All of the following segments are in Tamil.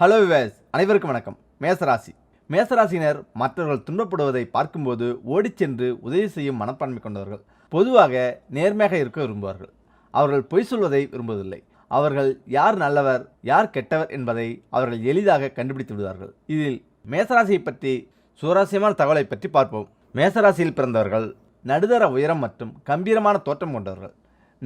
ஹலோ விவேஸ் அனைவருக்கும் வணக்கம். மேசராசி. மேசராசினர் மற்றவர்கள் துன்பப்படுவதை பார்க்கும்போது ஓடிச் சென்று உதவி செய்யும் மனப்பான்மை கொண்டவர்கள். பொதுவாக நேர்மையாக இருக்க விரும்புவார்கள். அவர்கள் பொய் சொல்வதை விரும்புவதில்லை. அவர்கள் யார் நல்லவர் யார் கெட்டவர் என்பதை அவர்கள் எளிதாக கண்டுபிடித்து விடுவார்கள். இதில் மேசராசியை பற்றி சுவாரஸ்யமான தகவலை பற்றி பார்ப்போம். மேசராசியில் பிறந்தவர்கள் நடுதர உயரம் மற்றும் கம்பீரமான தோற்றம் கொண்டவர்கள்.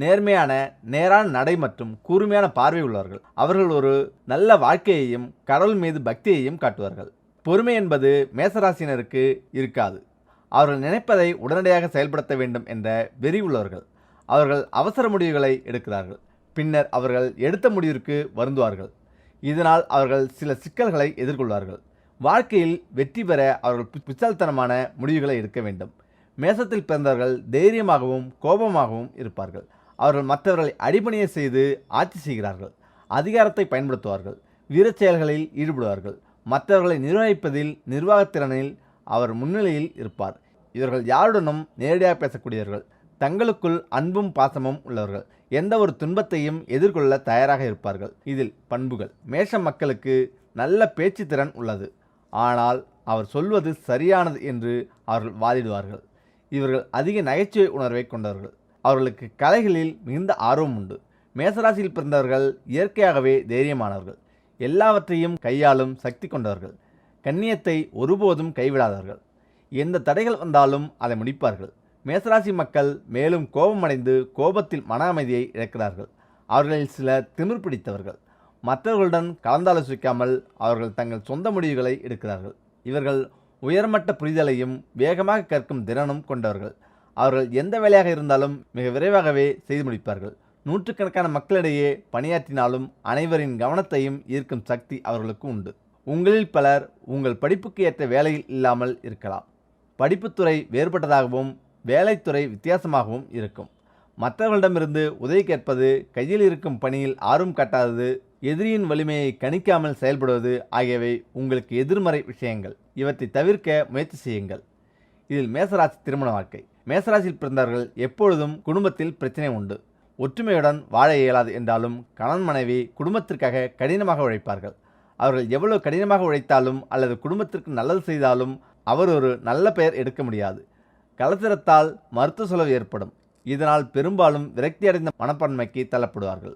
நேர்மையான நேரான நடை மற்றும் கூர்மையான பார்வை உள்ளவர்கள். அவர்கள் ஒரு நல்ல வாழ்க்கையையும் கடவுள் மீது பக்தியையும் காட்டுவார்கள். பொறுமை என்பது மேசராசினருக்கு இருக்காது. அவர்கள் நினைப்பதை உடனடியாக செயல்படுத்த வேண்டும் என்ற வெறி உள்ளவர்கள். அவர்கள் அவசர முடிவுகளை எடுக்கிறார்கள். பின்னர் அவர்கள் எடுத்த முடிவிற்கு வருந்துவார்கள். இதனால் அவர்கள் சில சிக்கல்களை எதிர்கொள்வார்கள். வாழ்க்கையில் வெற்றி பெற அவர்கள் பிச்சால்தனமான முடிவுகளை எடுக்க வேண்டும். மேசத்தில் பிறந்தவர்கள் தைரியமாகவும் கோபமாகவும் இருப்பார்கள். அவர்கள் மற்றவர்களை அடிபணிய செய்து ஆட்சி செய்கிறார்கள் அதிகாரத்தை பயன்படுத்துவார்கள் வீரச் செயல்களில் ஈடுபடுவார்கள். மற்றவர்களை நிர்வகிப்பதில் நிர்வாகத்திறனில் அவர் முன்னிலையில் இருப்பார். இவர்கள் யாருடனும் நேரடியாக பேசக்கூடியவர்கள் தங்களுக்குள் அன்பும் பாசமும் உள்ளவர்கள். எந்த ஒரு துன்பத்தையும் எதிர்கொள்ள தயாராக இருப்பார்கள். இதில் பண்புகள். மேஷ மக்களுக்கு நல்ல பேச்சு திறன் உள்ளது. ஆனால் அவர் சொல்வது சரியானது என்று அவர்கள் வாதிடுவார்கள். இவர்கள் அதிக நகைச்சுவை உணர்வை கொண்டவர்கள். அவர்களுக்கு கலைகளில் மிகுந்த ஆர்வம் உண்டு. மேசராசியில் பிறந்தவர்கள் இயற்கையாகவே தைரியமானவர்கள். எல்லாவற்றையும் கையாளும் சக்தி கொண்டவர்கள். கண்ணியத்தை ஒருபோதும் கைவிடாதவர்கள். எந்த தடைகள் வந்தாலும் அதை முடிப்பார்கள். மேசராசி மக்கள் மேலும் கோபமடைந்து கோபத்தில் மன அமைதியை இழக்கிறார்கள். அவர்களில் சில திமிர் பிடித்தவர்கள். மற்றவர்களுடன் கலந்தாலோசிக்காமல் அவர்கள் தங்கள் சொந்த முடிவுகளை எடுக்கிறார்கள். இவர்கள் உயர்மட்ட புரிதலையும் வேகமாக கற்கும் திறனும் கொண்டவர்கள். அவர்கள் எந்த வேலையாக இருந்தாலும் மிக விரைவாகவே செய்து முடிப்பார்கள். நூற்றுக்கணக்கான மக்களிடையே பணியாற்றினாலும் அனைவரின் கவனத்தையும் ஈர்க்கும் சக்தி அவர்களுக்கு உண்டு. உங்களில் பலர் உங்கள் படிப்புக்கு ஏற்ற வேலையில் இல்லாமல் இருக்கலாம். படிப்புத்துறை வேறுபட்டதாகவும் வேலைத்துறை வித்தியாசமாகவும் இருக்கும். மற்றவர்களிடமிருந்து உதவி கேட்பது கையில் இருக்கும் பணியில் ஆர்வம் காட்டாதது எதிரியின் வலிமையை கணிக்காமல் செயல்படுவது ஆகியவை உங்களுக்கு எதிர்மறை விஷயங்கள். இவற்றை தவிர்க்க முயற்சி செய்யுங்கள். இதில் மேசராசி திருமண வாழ்க்கை. மேசராசியில் பிறந்தவர்கள் எப்பொழுதும் குடும்பத்தில் பிரச்சனை உண்டு. ஒற்றுமையுடன் வாழ இயலாது என்றாலும் கணவன் மனைவி குடும்பத்திற்காக கடினமாக உழைப்பார்கள். அவர்கள் எவ்வளவு கடினமாக உழைத்தாலும் அல்லது குடும்பத்திற்கு நல்லது செய்தாலும் அவர் ஒரு நல்ல பெயர் எடுக்க முடியாது. கலத்திரத்தால் மருத்துவ செலவு ஏற்படும். இதனால் பெரும்பாலும் விரக்தியடைந்த மனப்பான்மைக்கு தள்ளப்படுவார்கள்.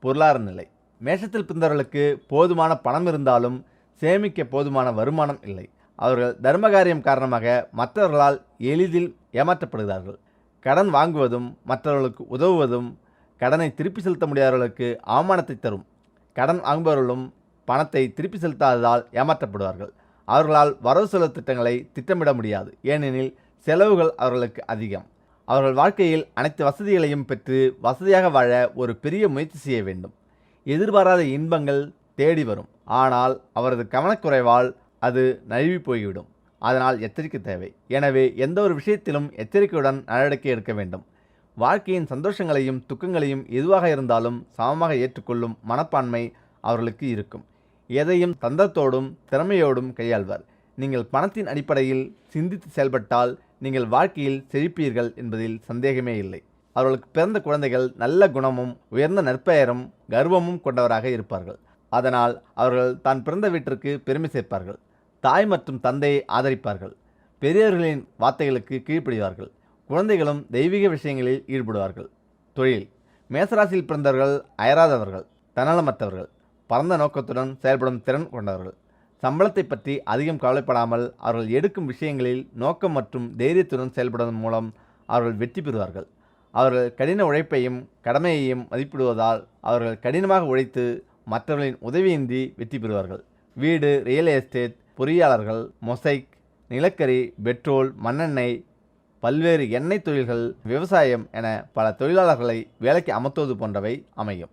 பொருளாதார நிலை. மேஷத்தில் பிறந்தவர்களுக்கு போதுமான பணம் இருந்தாலும் சேமிக்க போதுமான வருமானம் இல்லை. அவர்கள் தர்மகாரியம் காரணமாக மற்றவர்களால் எளிதில் ஏமாற்றப்படுகிறார்கள். கடன் வாங்குவதும் மற்றவர்களுக்கு உதவுவதும் கடனை திருப்பி செலுத்த முடியாதவர்களுக்கு அவமானத்தை தரும். கடன் வாங்குபவர்களும் பணத்தை திருப்பி செலுத்தாததால் ஏமாற்றப்படுவார்கள். அவர்களால் வரவு செலவு திட்டங்களை திட்டமிட முடியாது. ஏனெனில் செலவுகள் அவர்களுக்கு அதிகம். அவர்கள் வாழ்க்கையில் அனைத்து வசதிகளையும் பெற்று வசதியாக வாழ ஒரு பெரிய முயற்சி செய்ய வேண்டும். எதிர்பாராத இன்பங்கள் தேடி வரும். ஆனால் அவரது கவனக்குறைவால் அது நழுவி போய்விடும். அதனால் எச்சரிக்கை தேவை. எனவே எந்த ஒரு விஷயத்திலும் எச்சரிக்கையுடன் நடவடிக்கை எடுக்க வேண்டும். வாழ்க்கையின் சந்தோஷங்களையும் துக்கங்களையும் எதுவாக இருந்தாலும் சமமாக ஏற்றுக்கொள்ளும் மனப்பான்மை அவர்களுக்கு இருக்கும். எதையும் தந்தத்தோடும் திறமையோடும் கையாள்வர். நீங்கள் பணத்தின் அடிப்படையில் சிந்தித்து செயல்பட்டால் நீங்கள் வாழ்க்கையில் செழிப்பீர்கள் என்பதில் சந்தேகமே இல்லை. அவர்களுக்கு பிறந்த குழந்தைகள் நல்ல குணமும் உயர்ந்த நற்பெயரும் கர்வமும் கொண்டவராக இருப்பார்கள். அதனால் அவர்கள் தான் பிறந்த வீட்டிற்கு பெருமை சேர்ப்பார்கள். தாய் மற்றும் தந்தையை ஆதரிப்பார்கள். பெரியவர்களின் வார்த்தைகளுக்கு கீழ்ப்படிவார்கள். குழந்தைகளும் தெய்வீக விஷயங்களில் ஈடுபடுவார்கள். தொழில். மேசராசியில் பிறந்தவர்கள் அயராதவர்கள் தன்னலமற்றவர்கள் பரந்த நோக்கத்துடன் செயல்படும் திறன் கொண்டவர்கள். சம்பளத்தை பற்றி அதிகம் கவலைப்படாமல் அவர்கள் எடுக்கும் விஷயங்களில் நோக்கம் மற்றும் தைரியத்துடன் செயல்படுவதன் மூலம் அவர்கள் வெற்றி பெறுவார்கள். அவர்கள் கடின உழைப்பையும் கடமையையும் மதிப்பிடுவதால் அவர்கள் கடினமாக உழைத்து மற்றவர்களின் உதவியின்றி வெற்றி பெறுவார்கள். வீடு ரியல் எஸ்டேட் பொறியாளர்கள் மொசைக் நிலக்கரி பெட்ரோல் மண்ணெண்ணெய் பல்வேறு எண்ணெய் தொழில்கள் விவசாயம் என பல தொழிலாளர்களை வேலைக்கு அமர்த்துவது போன்றவை அமையும்.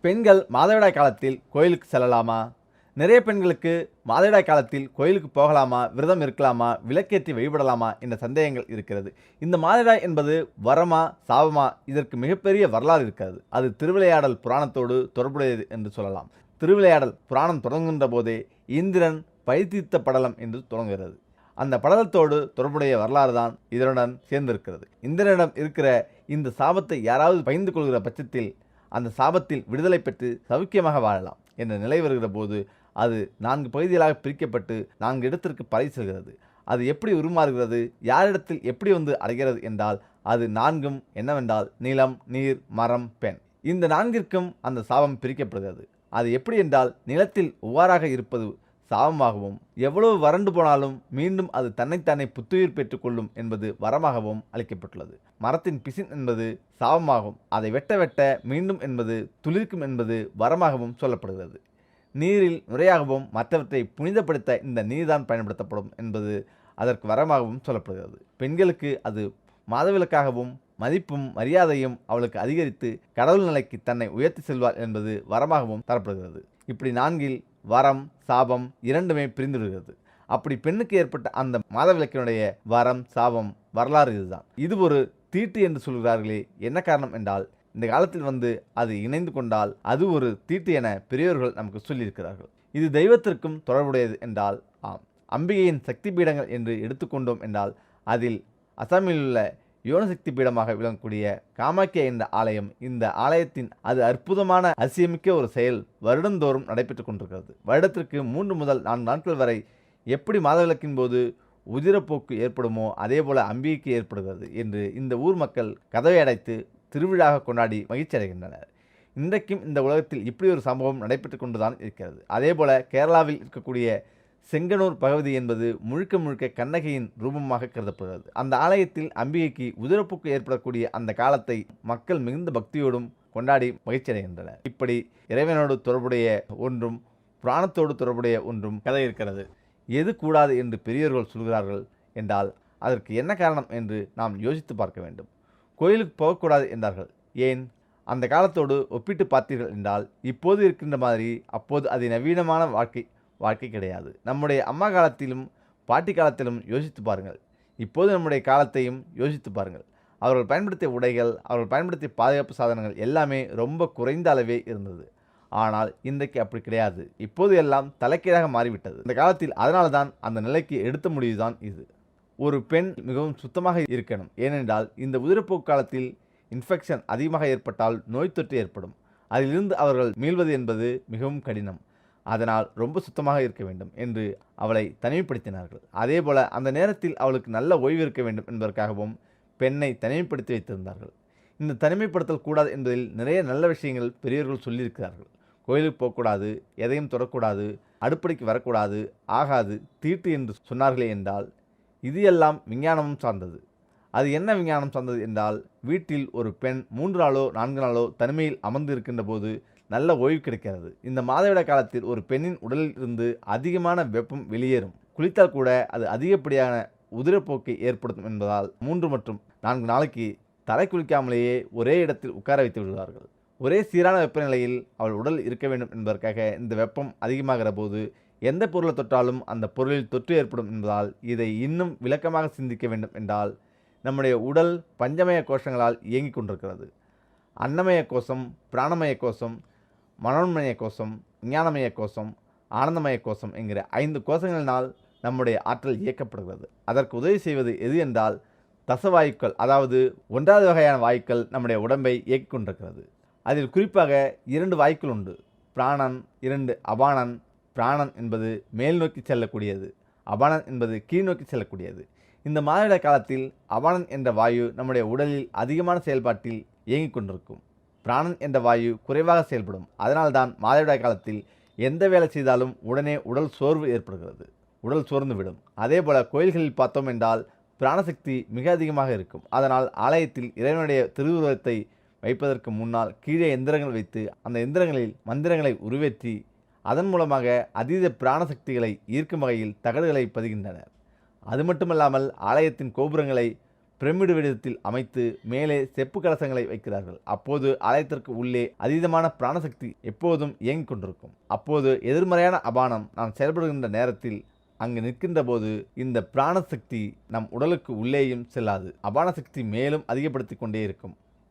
பெண்கள் மாதவிடாய் காலத்தில் கோயிலுக்கு செல்லலாமா? நிறைய பெண்களுக்கு மாதவிடாய் காலத்தில் கோயிலுக்கு போகலாமா? விரதம் இருக்கலாமா? விளக்கேற்றி வழிபடலாமா? என்ற சந்தேகங்கள் இருக்கிறது. இந்த மாதவிடாய் என்பது வரமா சாபமா? இதற்கு மிகப்பெரிய வரலாறு இருக்கிறது. அது திருவிளையாடல் புராணத்தோடு தொடர்புடையது என்று சொல்லலாம். திருவிளையாடல் புராணம் தொடங்குகின்ற போதே இந்திரன் பயிற்சித்த படலம் என்று தொடங்குகிறது அந்த படலத்தோடு தொடர்புடைய வரலாறு தான் இதனுடன் சேர்ந்திருக்கிறது. இந்திரனிடம் இருக்கிற இந்த சாபத்தை யாராவது பகிர்ந்து கொள்கிற பட்சத்தில் அந்த சாபத்தில் விடுதலை பெற்று சௌக்கியமாக வாழலாம் என்ற நிலை வருகிற போது அது நான்கு பகுதிகளாக பிரிக்கப்பட்டு நான்கு இடத்திற்கு பறை செல்கிறது. அது எப்படி உருமாறுகிறது? யாரிடத்தில் எப்படி வந்து அடைகிறது என்றால் அது நான்கும் என்னவென்றால் நிலம் நீர் மரம் பெண். இந்த நான்கிற்கும் அந்த சாபம் பிரிக்கப்படுகிறது. அது எப்படி என்றால் நிலத்தில் ஒவ்வாறாக இருப்பது சாபமாகவும் எவ்வளவு வறண்டு போனாலும் மீண்டும் அது தன்னைத்தானே புத்துயிர் பெற்றுக்கொள்ளும் என்பது வரமாகவும் அளிக்கப்பட்டுள்ளது. மரத்தின் பிசின் என்பது சாபமாகும் அதை வெட்ட வெட்ட மீண்டும் என்பது துளிர்க்கும் என்பது வரமாகவும் சொல்லப்படுகிறது. நீரில் நுரையாகவும் மற்றவற்றை புனிதப்படுத்த இந்த நீர்தான் பயன்படுத்தப்படும் என்பது அதற்கு வரமாகவும் சொல்லப்படுகிறது. பெண்களுக்கு அது மாதவிலக்காகவும் மதிப்பும் மரியாதையும் அவளுக்கு அதிகரித்து கடவுள் நிலைக்கு தன்னை உயர்த்தி செல்வார் என்பது வரமாகவும் தரப்படுகிறது. இப்படி நான்கில் வரம் சாபம் இரண்டுமே பிரிந்துவிடுகிறது அப்படி பெண்ணுக்கு ஏற்பட்ட அந்த மாதவிளக்கினுடைய வரம் சாபம் வரலாறு இதுதான். இது ஒரு தீட்டு என்று சொல்கிறார்களே என்ன காரணம் என்றால் இந்த காலத்தில் வந்து அது இணைந்து கொண்டால் அது ஒரு தீட்டு என பெரியவர்கள் நமக்கு சொல்லியிருக்கிறார்கள். இது தெய்வத்திற்கும் தொடர்புடையது என்றால் ஆம். அம்பிகையின் சக்தி பீடங்கள் என்று எடுத்துக்கொண்டோம் என்றால் அதில் அசாமில் உள்ள யோனசக்தி பீடமாக விளங்கக்கூடிய காமாக்கிய என்ற ஆலயம் இந்த ஆலயத்தின் அது அற்புதமான அதிசயமிக்க ஒரு செயல். வருடந்தோறும் நடைபெற்றுக் கொண்டிருக்கிறது. வருடத்திற்கு மூன்று முதல் நான்கு நாட்கள் வரை எப்படி மாதவிலக்கின் போது உதிரப்போக்கு ஏற்படுமோ அதே போல அம்பிகைக்கு ஏற்படுகிறது என்று இந்த ஊர் மக்கள் கதவை அடைத்து திருவிழாக கொண்டாடி மகிழ்ச்சி அடைகின்றனர். இன்றைக்கும் இந்த உலகத்தில் இப்படி ஒரு சம்பவம் நடைபெற்று கொண்டுதான் இருக்கிறது. அதே போல கேரளாவில் இருக்கக்கூடிய செங்கனூர் பகவதி என்பது முழுக்க முழுக்க கண்ணகையின் ரூபமாக கருதப்படுகிறது. அந்த ஆலயத்தில் அம்பிகைக்கு உதிரப்போக்கு ஏற்படக்கூடிய அந்த காலத்தை மக்கள் மிகுந்த பக்தியோடும் கொண்டாடி மகிழ்ச்சியடைகின்றனர். இப்படி இறைவனோடு தொடர்புடைய ஒன்றும் புராணத்தோடு தொடர்புடைய ஒன்றும் கதை இருக்கிறது. எது கூடாது என்று பெரியவர்கள் சொல்கிறார்கள் என்றால் அதற்கு என்ன காரணம் என்று நாம் யோசித்து பார்க்க வேண்டும். கோயிலுக்கு போகக்கூடாது என்றார்கள். ஏன்? அந்த காலத்தோடு ஒப்பிட்டு பார்த்தீர்கள் என்றால் இப்போது இருக்கின்ற மாதிரி அப்போது அது நவீனமான வாழ்க்கை வாழ்க்கை கிடையாது. நம்முடைய அம்மா காலத்திலும் பாட்டி காலத்திலும் யோசித்து பாருங்கள். இப்போது நம்முடைய காலத்தையும் யோசித்து பாருங்கள். அவர்கள் பயன்படுத்திய உடைகள் அவர்கள் பயன்படுத்திய பாதுகாப்பு சாதனங்கள் எல்லாமே ரொம்ப குறைந்த அளவே இருந்தது. ஆனால் இன்றைக்கு அப்படி கிடையாது. இப்போது எல்லாம் தலைக்கீழாக மாறிவிட்டது. இந்த காலத்தில் அதனால தான் அந்த நிலைக்கு எடுத்த முடிவுதான் இது. ஒரு பெண் மிகவும் சுத்தமாக இருக்கணும். ஏனென்றால் இந்த உதிரப்போக்கு காலத்தில் இன்ஃபெக்ஷன் அதிகமாக ஏற்பட்டால் நோய் தொற்று ஏற்படும். அதிலிருந்து அவர்கள் மீள்வது என்பது மிகவும் கடினம். அதனால் ரொம்ப சுத்தமாக இருக்க வேண்டும் என்று அவளை தனிமைப்படுத்தினார்கள். அதேபோல அந்த நேரத்தில் அவளுக்கு நல்ல ஓய்வு இருக்க வேண்டும் என்பதற்காகவும் பெண்ணை தனிமைப்படுத்தி வைத்திருந்தார்கள். இந்த தனிமைப்படுத்தல் கூடாது என்பதில் நிறைய நல்ல விஷயங்கள் பெரியவர்கள் சொல்லியிருக்கிறார்கள். கோயிலுக்கு போகக்கூடாது எதையும் தொடக்கூடாது அடுப்படிக்கு வரக்கூடாது ஆகாது தீட்டு என்று சொன்னார்களே என்றால் இது எல்லாம் விஞ்ஞானமும் சார்ந்தது. அது என்ன விஞ்ஞானம் சார்ந்தது என்றால் வீட்டில் ஒரு பெண் மூன்று நாளோ நான்கு நாளோ தனிமையில் அமர்ந்து இருக்கின்ற போது நல்ல ஓய்வு கிடைக்கிறது. இந்த மாதவிட காலத்தில் ஒரு பெண்ணின் உடலில் இருந்து அதிகமான வெப்பம் வெளியேறும். குளித்தால் கூட அது அதிகப்படியான உதிரப்போக்கை ஏற்படுத்தும் என்பதால் மூன்று மற்றும் நான்கு நாளைக்கு தலை குளிக்காமலேயே ஒரே இடத்தில் உட்கார வைத்து விடுவார்கள் ஒரே சீரான வெப்பநிலையில் அவள் உடல் இருக்க வேண்டும் என்பதற்காக இந்த வெப்பம் அதிகமாகிற போது எந்த பொருளை தொட்டாலும் அந்த பொருளில் தொற்று ஏற்படும் என்பதால் இதை இன்னும் விளக்கமாக சிந்திக்க வேண்டும் என்றால் நம்முடைய உடல் பஞ்சமய கோஷங்களால் இயங்கிக் கொண்டிருக்கிறது. அன்னமய கோஷம் பிராணமய கோஷம் மனோன்மய கோஷம் விஞ்ஞானமய கோஷம் ஆனந்தமய கோஷம் என்கிற ஐந்து கோஷங்களினால் நம்முடைய ஆற்றல் இயக்கப்படுகிறது. அதற்கு உதவி செய்வது எது என்றால் தசவாயுக்கள் அதாவது ஒன்றாவது வகையான வாயுக்கள் நம்முடைய உடம்பை இயக்கிக் கொண்டிருக்கிறது. அதில் குறிப்பாக இரண்டு வாயுக்கள் உண்டு. பிராணன் இரண்டு அபானன். பிராணன் என்பது மேல் நோக்கி செல்லக்கூடியது. அபானன் என்பது கீழ் நோக்கி செல்லக்கூடியது. இந்த மாதவிட காலத்தில் அபானன் என்ற வாயு நம்முடைய உடலில் அதிகமான செயல்பாட்டில் இயங்கிக் கொண்டிருக்கும். பிராணன் என்ற வாயு குறைவாக செயல்படும். அதனால்தான் மாதவிடாய் காலத்தில் எந்த வேலை செய்தாலும் உடனே உடல் சோர்வு ஏற்படுகிறது. உடல் சோர்ந்து விடும் அதே போல கோயில்களில் பார்த்தோம் என்றால் பிராணசக்தி மிக அதிகமாக இருக்கும். அதனால் ஆலயத்தில் இறைவனுடைய திருவுருவத்தை வைப்பதற்கு முன்னால் கீழே எந்திரங்கள் வைத்து அந்த எந்திரங்களில் மந்திரங்களை உருவேற்றி அதன் மூலமாக அதீத பிராணசக்திகளை ஈர்க்கும் வகையில் தகடுகளை பதிகின்றனர். அது மட்டுமல்லாமல் ஆலயத்தின் கோபுரங்களை பிரமிடு வடிவத்தில் அமைத்து மேலே செப்பு கலசங்களை வைக்கிறார்கள். அப்போது ஆலயத்திற்கு உள்ளே அதீதமான பிராணசக்தி எப்போதும் இயங்கிக் கொண்டிருக்கும். அப்போது எதிர்மறையான அபானம் நாம் செயல்படுகின்ற நேரத்தில் அங்கு நிற்கின்ற போது இந்த பிராணசக்தி நம் உடலுக்கு உள்ளேயும் செல்லாது. அபான சக்தி மேலும் அதிகப்படுத்தி கொண்டே இருக்கும்.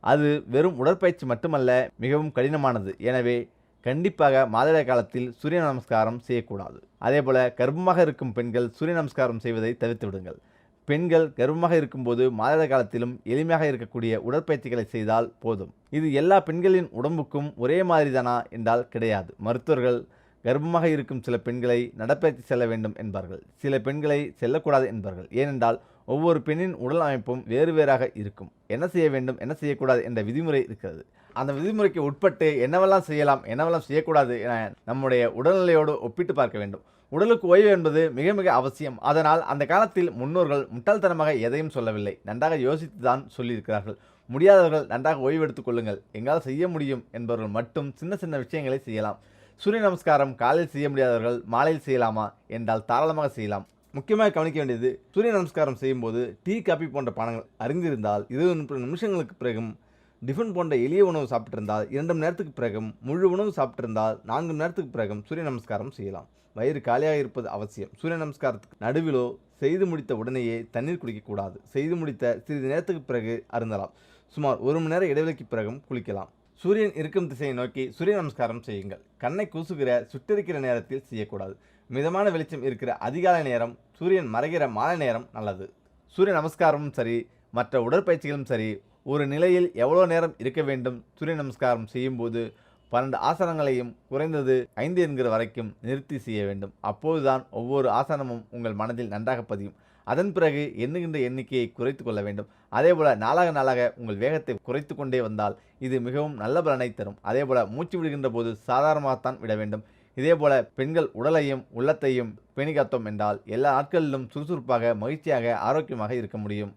அது வெறும் உடற்பயிற்சி மட்டுமல்ல மிகவும் கடினமானது. எனவே கண்டிப்பாக மாதவிடாய் காலத்தில் சூரிய நமஸ்காரம் செய்யக்கூடாது. அதேபோல கர்ப்பமாக இருக்கும் பெண்கள் சூரிய நமஸ்காரம் செய்வதை தவிர்த்து விடுங்கள். பெண்கள் கர்ப்பமாக இருக்கும்போது மாதவிடாய் காலத்திலும் எளிமையாக இருக்கக்கூடிய உடற்பயிற்சிகளை செய்தால் போதும். இது எல்லா பெண்களின் உடம்புக்கும் ஒரே மாதிரிதானா என்றால் கிடையாது. மருத்துவர்கள் கர்ப்பமாக இருக்கும் சில பெண்களை நடப்பயிற்சி செல்ல வேண்டும் என்பார்கள். சில பெண்களை செல்லக்கூடாது என்பார்கள். ஏனென்றால் ஒவ்வொரு பெண்ணின் உடல் அமைப்பும் வேறு வேறாக இருக்கும். என்ன செய்ய வேண்டும்? என்ன செய்யக்கூடாது? என்ற விதிமுறை இருக்கிறது. அந்த விதிமுறைக்கு உட்பட்டு என்னவெல்லாம் செய்யலாம்? என்னவெல்லாம் செய்யக்கூடாது? என நம்முடைய உடல்நிலையோடு ஒப்பிட்டு பார்க்க வேண்டும். உடலுக்கு ஓய்வு என்பது மிக மிக அவசியம். அதனால் அந்த காலத்தில் முன்னோர்கள் முட்டாள்தனமாக எதையும் சொல்லவில்லை. நன்றாக யோசித்து தான் சொல்லியிருக்கிறார்கள். முடியாதவர்கள் நன்றாக ஓய்வு எடுத்துக் கொள்ளுங்கள். எங்களால் செய்ய முடியும் என்பவர்கள் மட்டும் சின்ன சின்ன விஷயங்களை செய்யலாம். சூரிய நமஸ்காரம் காலையில் செய்ய முடியாதவர்கள் மாலையில் செய்யலாமா? என்றால் தாராளமாக செய்யலாம். முக்கியமாக கவனிக்க வேண்டியது சூரிய நமஸ்காரம் செய்யும்போது டீ காபி போன்ற பானங்கள் அறிந்திருந்தால் இருபது முப்பது நிமிஷங்களுக்கு பிறகும் டிஃபன் போன்ற எளிய உணவு சாப்பிட்டிருந்தால் இரண்டு மணி நேரத்துக்கு பிறகும் முழு உணவு சாப்பிட்டிருந்தால் நான்கு மணி நேரத்துக்கு பிறகும் சூரிய நமஸ்காரம் செய்யலாம். வயிறு காலியாக இருப்பது அவசியம். சூரிய நமஸ்காரத்துக்கு நடுவிலோ செய்து முடித்த உடனேயே தண்ணீர் குடிக்கக்கூடாது செய்து முடித்த சிறிது நேரத்துக்கு பிறகு அருந்தலாம். சுமார் ஒரு மணி நேர இடைவெளிக்கு பிறகும் குளிக்கலாம். சூரியன் இருக்கும் திசையை நோக்கி சூரிய நமஸ்காரம் செய்யுங்கள். கண்ணை கூசுகிற சுட்டரிக்கிற நேரத்தில் செய்யக்கூடாது. மிதமான வெளிச்சம் இருக்கிற அதிகாலை நேரம் சூரியன் மறைகிற மாலை நேரம் நல்லது. சூரிய நமஸ்காரமும் சரி மற்ற உடற்பயிற்சிகளும் சரி ஒரு நிலையில் எவ்வளோ நேரம் இருக்க வேண்டும்? சூரிய நமஸ்காரம் செய்யும்போது பன்னெண்டு ஆசனங்களையும் குறைந்தது ஐந்து என்கிற வரைக்கும் நிறுத்தி செய்ய வேண்டும். அப்போதுதான் ஒவ்வொரு ஆசனமும் உங்கள் மனதில் நன்றாக பதியும். அதன் பிறகு எண்ணுகின்ற எண்ணிக்கையை குறைத்து கொள்ள வேண்டும். அதேபோல் நாளாக நாளாக உங்கள் வேகத்தை குறைத்து கொண்டே வந்தால் இது மிகவும் நல்ல பலனை தரும். அதேபோல் மூச்சு விடுகின்ற போது சாதாரணமாகத்தான் விட வேண்டும். இதேபோல பெண்கள் உடலையும் உள்ளத்தையும் பேணிகாத்தோம் என்றால் எல்லா நாட்களிலும் சுறுசுறுப்பாக மகிழ்ச்சியாக ஆரோக்கியமாக இருக்க முடியும்.